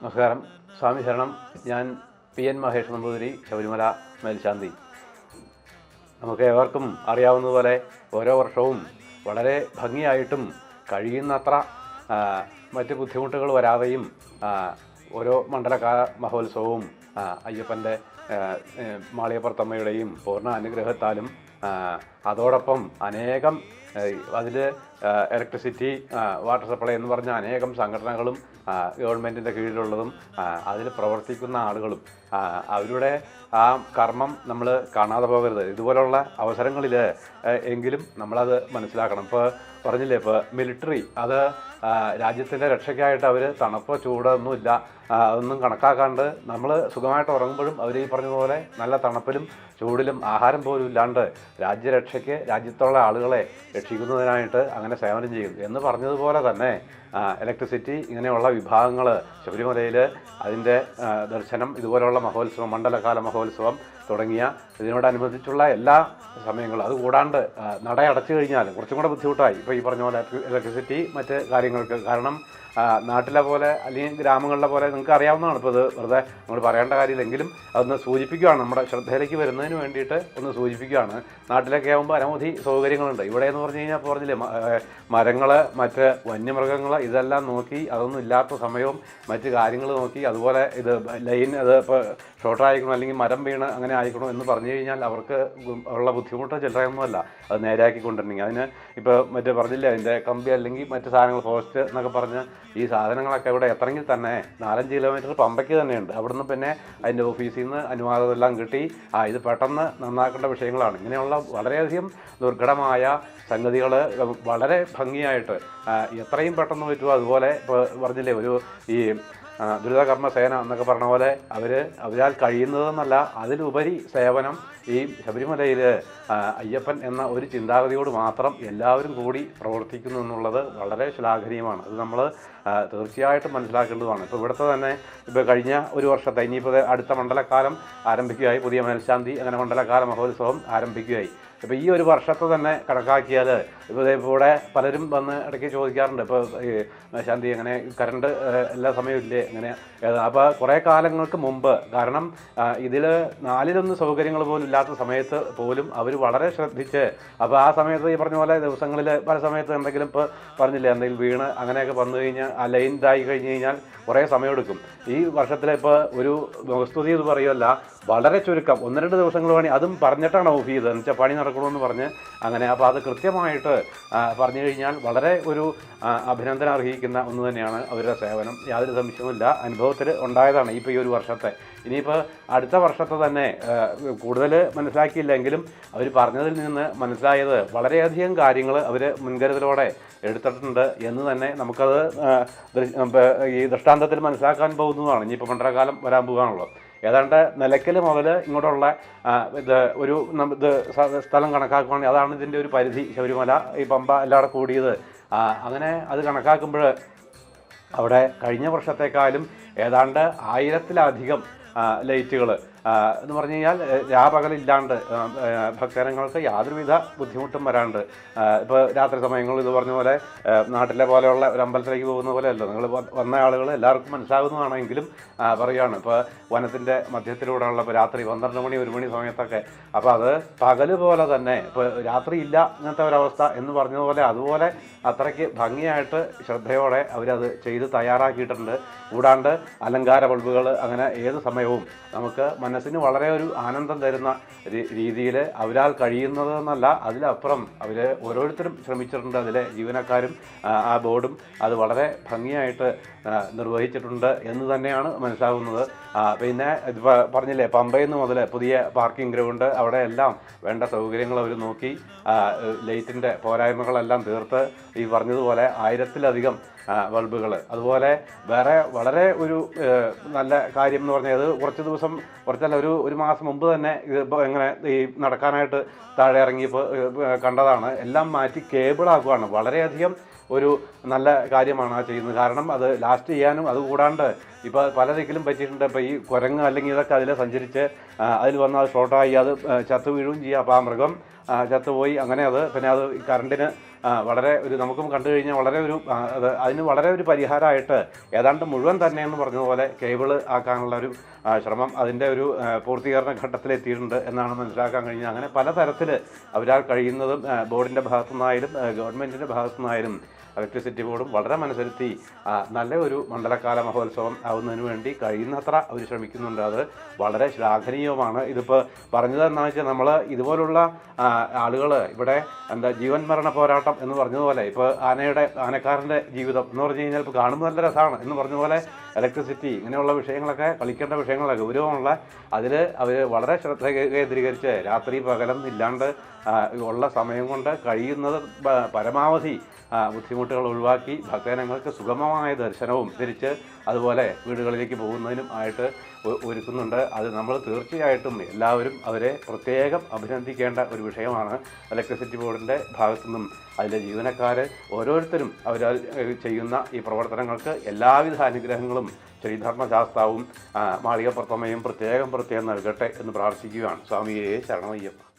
നമസ്കാരം. സ്വാമി ശരണം. ഞാൻ പി എൻ മഹേഷ് നമ്പൂതിരി ശബരിമല മേൽശാന്തി. നമുക്ക് ഏവർക്കും അറിയാവുന്നതുപോലെ ഓരോ വർഷവും വളരെ ഭംഗിയായിട്ടും കഴിയുന്നത്ര മറ്റ് ബുദ്ധിമുട്ടുകൾ വരാതെയും ഓരോ മണ്ഡലകാല മഹോത്സവവും അയ്യപ്പന്റെ മാളിയപ്പുറത്തമ്മയുടെയും പൂർണ അനുഗ്രഹത്താലും അതോടൊപ്പം അനേകം അതിൽ ഇലക്ട്രിസിറ്റി വാട്ടർ സപ്ലൈ എന്ന് പറഞ്ഞ അനേകം സംഘടനകളും ഗവൺമെന്റിന്റെ കീഴിലുള്ളതും അതിൽ പ്രവർത്തിക്കുന്ന ആളുകളും അവരുടെ ആ കർമ്മം നമ്മൾ കാണാതെ പോകരുത്. ഇതുപോലുള്ള അവസരങ്ങളിൽ എങ്കിലും നമ്മളത് മനസ്സിലാക്കണം. ഇപ്പോൾ പറഞ്ഞില്ലേ ഇപ്പോൾ മിലിറ്ററി അത് രാജ്യത്തിന്റെ രക്ഷയ്ക്കായിട്ട് അവർ തണുപ്പോ ചൂടൊന്നുമില്ല അതൊന്നും കണക്കാക്കാണ്ട് നമ്മൾ സുഖമായിട്ട് ഉറങ്ങുമ്പോഴും അവർ ഈ പറഞ്ഞതുപോലെ നല്ല തണുപ്പിലും ചൂടിലും ആഹാരം പോലും ഇല്ലാണ്ട് രാജ്യരക്ഷയ്ക്ക് രാജ്യത്തുള്ള ആളുകളെ രക്ഷിക്കുന്നതിനായിട്ട് അങ്ങനെ സേവനം ചെയ്യും എന്ന് പറഞ്ഞതുപോലെ തന്നെ ഇലക്ട്രിസിറ്റി ഇങ്ങനെയുള്ള വിഭാഗങ്ങൾ ശബരിമലയിൽ അതിന്റെ ദർശനം ഇതുപോലെയുള്ള മഹോത്സവം മണ്ഡലകാല മഹോത്സവം തുടങ്ങിയ ഇതിനോടനുബന്ധിച്ചുള്ള എല്ലാ സമയങ്ങളും. അത് കൂടാണ്ട് ആ, നട അടച്ചു കഴിഞ്ഞാൽ കുറച്ചും കൂടെ ബുദ്ധിമുട്ടായി. ഇപ്പോൾ ഈ പറഞ്ഞ പോലെ ഇലക്ട്രിസിറ്റി മറ്റ് കാര്യങ്ങൾക്ക് കാരണം നാട്ടിലെ പോലെ അല്ലെങ്കിൽ ഗ്രാമങ്ങളിലെ പോലെ നിങ്ങൾക്ക് അറിയാവുന്നതാണ്. ഇപ്പോൾ ഇത് വെറുതെ നമ്മൾ പറയേണ്ട കാര്യമില്ലെങ്കിലും അതൊന്ന് സൂചിപ്പിക്കുകയാണ് നമ്മുടെ ശ്രദ്ധയിലേക്ക് വരുന്നതിന് വേണ്ടിയിട്ട് ഒന്ന് സൂചിപ്പിക്കുകയാണ് നാട്ടിലൊക്കെ ആകുമ്പോൾ അനവധി സൗകര്യങ്ങളുണ്ട്. ഇവിടെ എന്ന് പറഞ്ഞു കഴിഞ്ഞാൽ പറഞ്ഞില്ലേ മരങ്ങൾ മറ്റ് വന്യമൃഗങ്ങൾ ഇതെല്ലാം നോക്കി അതൊന്നും ഇല്ലാത്ത സമയവും മറ്റു കാര്യങ്ങൾ നോക്കി അതുപോലെ ഇത് ലൈൻ അത് ഇപ്പോൾ ഷോർട്ടായിക്കണോ അല്ലെങ്കിൽ മരം വീണ് അങ്ങനെ ആയിക്കണോ എന്ന് പറഞ്ഞു കഴിഞ്ഞാൽ അവർക്ക് ഉള്ള ബുദ്ധിമുട്ട് ചില്ലറയൊന്നുമല്ല അത് നേരെയാക്കി കൊണ്ടിരുന്നെങ്കിൽ അതിന് ഇപ്പോൾ മറ്റേ പറഞ്ഞില്ലേ അതിന്റെ കമ്പി അല്ലെങ്കിൽ മറ്റു സാധനങ്ങൾ പോസ്റ്റ് എന്നൊക്കെ പറഞ്ഞ് ഈ സാധനങ്ങളൊക്കെ ഇവിടെ എത്രയെങ്കിൽ തന്നെ നാലഞ്ച് കിലോമീറ്റർ പമ്പയ്ക്ക് തന്നെയുണ്ട്. അവിടുന്ന് പിന്നെ അതിന്റെ ഓഫീസിൽ നിന്ന് അനുവാദം എല്ലാം കിട്ടി. ആ ഇത് പെട്ടെന്ന് നന്നാക്കേണ്ട വിഷയങ്ങളാണ്. ഇങ്ങനെയുള്ള വളരെയധികം ദുർഘടമായ സംഗതികൾ വളരെ ഭംഗിയായിട്ട് എത്രയും പെട്ടെന്ന് പറ്റുമോ അതുപോലെ ഇപ്പോൾ പറഞ്ഞില്ലേ ഒരു ഈ ദുരിതകർമ്മ സേന എന്നൊക്കെ പറഞ്ഞ പോലെ അവർ അവരാൽ കഴിയുന്നതെന്നല്ല അതിലുപരി സേവനം ഈ ശബരിമലയിൽ അയ്യപ്പൻ എന്ന ഒരു ചിന്താഗതിയോട് മാത്രം എല്ലാവരും കൂടി പ്രവർത്തിക്കുന്നു എന്നുള്ളത് വളരെ ശ്ലാഘനീയമാണ്. അത് നമ്മൾ തീർച്ചയായിട്ടും മനസ്സിലാക്കേണ്ടതുമാണ്. ഇപ്പോൾ ഇവിടുത്തെ തന്നെ ഇപ്പോൾ കഴിഞ്ഞ ഒരു വർഷത്തെ ഇനിയിപ്പോൾ അടുത്ത മണ്ഡലകാലം ആരംഭിക്കുകയായി. പുതിയ മേൽശാന്തി അങ്ങനെ മണ്ഡലകാല മഹോത്സവം ആരംഭിക്കുകയായി. ഇപ്പോൾ ഈ ഒരു വർഷത്തെ തന്നെ കണക്കാക്കിയാൽ ഇപ്പോൾ ഇവിടെ പലരും വന്ന് ഇടയ്ക്ക് ചോദിക്കാറുണ്ട്. ഇപ്പോൾ ശാന്തി അങ്ങനെ കറണ്ട് എല്ലാ സമയവും ഇല്ലേ? അങ്ങനെ അപ്പോൾ കുറേ കാലങ്ങൾക്ക് മുമ്പ് കാരണം ഇതിൽ നാലിലൊന്ന് സൗകര്യങ്ങൾ പോലും ഇല്ലാത്ത സമയത്ത് പോലും അവർ വളരെ ശ്രദ്ധിച്ച് അപ്പോൾ ആ സമയത്ത് ഈ പറഞ്ഞ പോലെ ദിവസങ്ങളിൽ പല സമയത്ത് എന്തെങ്കിലും ഇപ്പോൾ പറഞ്ഞില്ലേ എന്തെങ്കിലും വീണ് അങ്ങനെയൊക്കെ വന്നു കഴിഞ്ഞാൽ ആ ലൈൻ ഇതായി കഴിഞ്ഞ് കഴിഞ്ഞാൽ കുറേ സമയമെടുക്കും ഈ വർഷത്തിലെ ഇപ്പോൾ ഒരു വസ്തുതി എന്ന് പറയുമല്ല വളരെ ചുരുക്കം ഒന്ന് രണ്ട് ദിവസങ്ങൾ പണി അതും പറഞ്ഞിട്ടാണ് ഓഫ് ചെയ്തത്. എന്ന് വെച്ചാൽ പണി നടക്കണമെന്ന് പറഞ്ഞ് അങ്ങനെ അപ്പോൾ അത് കൃത്യമായിട്ട് പറഞ്ഞു കഴിഞ്ഞാൽ വളരെ ഒരു അഭിനന്ദനം അർഹിക്കുന്ന ഒന്ന് തന്നെയാണ് അവരുടെ സേവനം. യാതൊരു സംശയവുമില്ല. അനുഭവത്തിൽ ഉണ്ടായതാണ് ഇപ്പോൾ ഈ ഒരു വർഷത്തെ. ഇനിയിപ്പോൾ അടുത്ത വർഷത്തെ തന്നെ കൂടുതൽ മനസ്സിലാക്കിയില്ലെങ്കിലും അവർ പറഞ്ഞതിൽ നിന്ന് മനസ്സിലായത് വളരെയധികം കാര്യങ്ങൾ അവർ മുൻകരുതലോടെ എടുത്തിട്ടുണ്ട് എന്ന് തന്നെ നമുക്കത് ഈ ദൃഷ്ടാന്തത്തിൽ മനസ്സിലാക്കാൻ പോകുന്നതാണ്. ഇനിയിപ്പോൾ മണ്ഡലകാലം വരാൻ പോകാനുള്ളത് ഏതാണ്ട് നിലയ്ക്കൽ മുതൽ ഇങ്ങോട്ടുള്ള ഇത് ഒരു ഇത് സ്ഥലം കണക്കാക്കുകയാണെങ്കിൽ അതാണ് ഇതിന്റെ ഒരു പരിധി. ശബരിമല ഈ പമ്പ എല്ലാവിടെ കൂടെ കൂടിയത്. അങ്ങനെ അത് കണക്കാക്കുമ്പോൾ അവിടെ കഴിഞ്ഞ വർഷത്തെക്കാളും ഏതാണ്ട് ആയിരത്തിലധികം ലൈറ്റുകൾ എന്ന് പറഞ്ഞു കഴിഞ്ഞാൽ രാപകലില്ലാണ്ട് ഭക്തജനങ്ങൾക്ക് യാതൊരുവിധ ബുദ്ധിമുട്ടും വരാണ്ട്. ഇപ്പോൾ രാത്രി സമയങ്ങളിൽ ഇത് പറഞ്ഞ പോലെ നാട്ടിലെ പോലെയുള്ള ഒരു അമ്പലത്തിലേക്ക് പോകുന്ന പോലെ അല്ല നിങ്ങൾ വന്ന ആളുകൾ എല്ലാവർക്കും മനസ്സിലാകുന്നതാണെങ്കിലും പറയുകയാണ് ഇപ്പോൾ വനത്തിന്റെ മധ്യത്തിലൂടെയുള്ള ഇപ്പോൾ രാത്രി പന്ത്രണ്ട് മണി ഒരു മണി സമയത്തൊക്കെ. അപ്പോൾ അത് പകൽ പോലെ തന്നെ ഇപ്പോൾ രാത്രി ഇല്ല ഇങ്ങനത്തെ ഒരവസ്ഥ എന്ന് പറഞ്ഞതുപോലെ അതുപോലെ അത്രയ്ക്ക് ഭംഗിയായിട്ട് ശ്രദ്ധയോടെ അവരത് ചെയ്ത് തയ്യാറാക്കിയിട്ടുണ്ട്. കൂടാണ്ട് അലങ്കാര ബൾബുകൾ അങ്ങനെ ഏത് സമയവും നമുക്ക് മനസ്സിന് വളരെ ഒരു ആനന്ദം തരുന്ന രീതിയിൽ അവരാൽ കഴിയുന്നതെന്നല്ല അതിലപ്പുറം അവർ ഓരോരുത്തരും ശ്രമിച്ചിട്ടുണ്ട്. അതിലെ ജീവനക്കാരും ആ, ആ ബോർഡും അത് വളരെ ഭംഗിയായിട്ട് നിർവഹിച്ചിട്ടുണ്ട് എന്ന് തന്നെയാണ് മനസ്സിലാകുന്നത് പിന്നെ ഇപ്പോൾ പറഞ്ഞില്ലേ പമ്പയിൽ നിന്ന് മുതൽ പുതിയ പാർക്കിംഗ് ഗ്രൗണ്ട് അവിടെ എല്ലാം വേണ്ട സൗകര്യങ്ങൾ അവർ നോക്കി ലൈറ്റിന്റെ പോരായ്മകളെല്ലാം തീർത്ത് ഈ പറഞ്ഞതുപോലെ ആയിരത്തിലധികം ബൾബുകൾ അതുപോലെ വേറെ വളരെ ഒരു നല്ല കാര്യം എന്ന് പറഞ്ഞാൽ അത് കുറച്ച് ദിവസം കുറച്ചല്ല ഒരു ഒരു മാസം മുമ്പ് തന്നെ ഇത് ഇങ്ങനെ ഈ നടക്കാനായിട്ട് താഴെ ഇറങ്ങിയപ്പോൾ കണ്ടതാണ്. എല്ലാം മാറ്റി കേബിളാക്കുകയാണ് വളരെയധികം ഒരു നല്ല കാര്യമാണ് ആ ചെയ്യുന്നത്. കാരണം അത് ലാസ്റ്റ് ചെയ്യാനും അതുകൂടാണ്ട് ഇപ്പോൾ പലരെങ്കിലും പറ്റിയിട്ടുണ്ട്. ഇപ്പോൾ ഈ കുരങ്ങ് അല്ലെങ്കിൽ ഇതൊക്കെ അതിൽ സഞ്ചരിച്ച് അതിൽ വന്നാൽ ഷോർട്ടായി അത് ചത്തു വീഴുകയും ചെയ്യുക അപ്പോൾ ആ മൃഗം ചത്തുപോയി. അങ്ങനെ അത് പിന്നെ അത് കറണ്ടിന് വളരെ ഒരു നമുക്കും കണ്ടു കഴിഞ്ഞാൽ വളരെ ഒരു അത് അതിന് വളരെ ഒരു പരിഹാരമായിട്ട് ഏതാണ്ട് മുഴുവൻ തന്നെ എന്ന് പറഞ്ഞതുപോലെ കേബിൾ ആക്കാനുള്ള ഒരു ശ്രമം അതിന്റെ ഒരു പൂർത്തീകരണ ഘട്ടത്തിലെത്തിയിട്ടുണ്ട് എന്നാണ് മനസ്സിലാക്കാൻ കഴിഞ്ഞത്. അങ്ങനെ പലതരത്തിൽ അവരാൾ കഴിയുന്നതും ബോർഡിന്റെ ഭാഗത്തു നിന്നായാലും ഗവൺമെന്റിന്റെ ഭാഗത്തു നിന്നായാലും ഇലക്ട്രിസിറ്റി ബോർഡും വളരെ മനസ്സിരുത്തി നല്ല ഒരു മണ്ഡലകാല മഹോത്സവം ആവുന്നതിന് വേണ്ടി കഴിയുന്നത്ര അവർ ശ്രമിക്കുന്നുണ്ട്. അത് വളരെ ശ്ലാഘനീയവുമാണ്. ഇതിപ്പോൾ പറഞ്ഞത് എന്താണെന്ന് വെച്ചാൽ നമ്മൾ ഇതുപോലുള്ള ആളുകൾ ഇവിടെ എന്താ ജീവൻ മരണ പോരാട്ടം എന്ന് പറഞ്ഞതുപോലെ ഇപ്പോൾ ആനയുടെ ആനക്കാരന്റെ ജീവിതം എന്ന് പറഞ്ഞു കഴിഞ്ഞാൽ ഇപ്പോൾ കാണുമ്പോൾ നല്ല രസമാണ് എന്ന് പറഞ്ഞതുപോലെ ഇലക്ട്രിസിറ്റി ഇങ്ങനെയുള്ള വിഷയങ്ങളൊക്കെ കളിക്കേണ്ട വിഷയങ്ങളൊക്കെ ഗൗരവമുള്ള അതിൽ അവർ വളരെ ശ്രദ്ധ കേന്ദ്രീകരിച്ച് രാത്രി പകലം ഇല്ലാണ്ട് ഉള്ള സമയം കൊണ്ട് കഴിയുന്നത് പരമാവധി ബുദ്ധിമുട്ടുകൾ ഒഴിവാക്കി ഭക്തജനങ്ങൾക്ക് സുഗമമായ ദർശനവും തിരിച്ച് അതുപോലെ വീടുകളിലേക്ക് പോകുന്നതിനും ആയിട്ട് ഒരുക്കുന്നുണ്ട്. അത് നമ്മൾ തീർച്ചയായിട്ടും എല്ലാവരും അവരെ പ്രത്യേകം അഭിനന്ദിക്കേണ്ട ഒരു വിഷയമാണ് ഇലക്ട്രിസിറ്റി ബോർഡിന്റെ ഭാഗത്തുനിന്നും. അതിലെ ജീവനക്കാർ ഓരോരുത്തരും അവർ ചെയ്യുന്ന ഈ പ്രവർത്തനങ്ങൾക്ക് എല്ലാവിധ അനുഗ്രഹങ്ങളും ശ്രീധർമ്മശാസ്താവും മാളികപ്രഥമയും പ്രത്യേകം പ്രത്യേകം നൽകട്ടെ എന്ന് പ്രാർത്ഥിക്കുകയാണ്. സ്വാമിയെ ശരണമയ്യപ്പ.